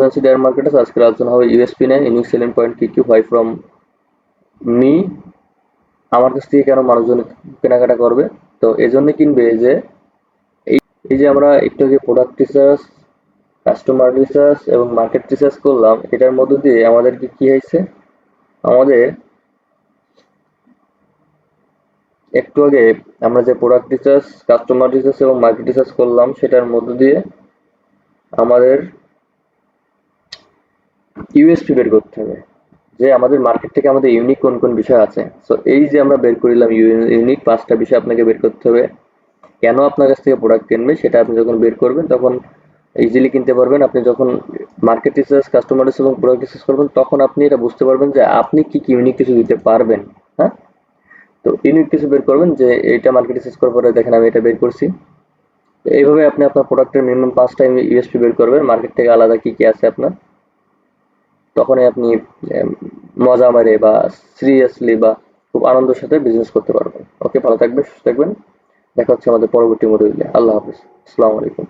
Consider মার্কেটে আজকের আলোচনা হবে ইউএসপি নেয়। ইউনিক সেলিং পয়েন্ট কি কি হোয়াই ফ্রম মি আমার কাছ থেকে কেন মানুষজন কেনাকাটা করবে? তো এই জন্য কিনবে যে, এই যে আমরা একটু আগে প্রোডাক্ট রিসার্চ কাস্টমার রিসার্চ এবং মার্কেট রিসার্চ করলাম, এটার মধ্য দিয়ে আমাদেরকে কি হয়েছে? আমাদের একটু আগে আমরা যে প্রোডাক্ট রিসার্চ কাস্টমার রিসার্চ এবং মার্কেট রিসার্চ করলাম, সেটার মধ্য দিয়ে আমাদের ইউএসপি বের করতে হবে। যে আমাদের মার্কেট থেকে আমাদের ইউনিক কোন কোন বিষয় আছে। সো এই যে আমরা বের করিলাম ইউনিক পাঁচটা বিষয় আপনাকে বের করতে হবে। কেন আপনার কাছ থেকে প্রোডাক্ট কিনবে সেটা আপনি যখন বের করবেন, তখন ইজিলি কিনতে পারবেন। আপনি যখন মার্কেট রিসার্চ কাস্টমার রিসার্চ এবং প্রোডাক্ট রিসার্চ করবেন, তখন আপনি এটা বুঝতে পারবেন যে আপনি কি কি ইউনিক কিছু দিতে পারবেন। হ্যাঁ? তো ইউনিক কিছু বের করবেন যে এটা মার্কেট রিসার্চ করার পরে দেখেন আমি এটা বের করছি। এইভাবে আপনি আপনার প্রোডাক্টের মিনিমাম পাঁচটা ইউএসপি বের করবেন। মার্কেট থেকে আলাদা কি কি আছে আপনার? তখনই আপনি মজা মারে বা সিরিয়াসলি বা খুব আনন্দের সাথে বিজনেস করতে পারবেন। ওকে ভালো থাকবেন, সুস্থ থাকবেন। দেখা হচ্ছে আমাদের পরবর্তী মডিউলে আল্লাহ হাফিজ। আসসালামু আলাইকুম।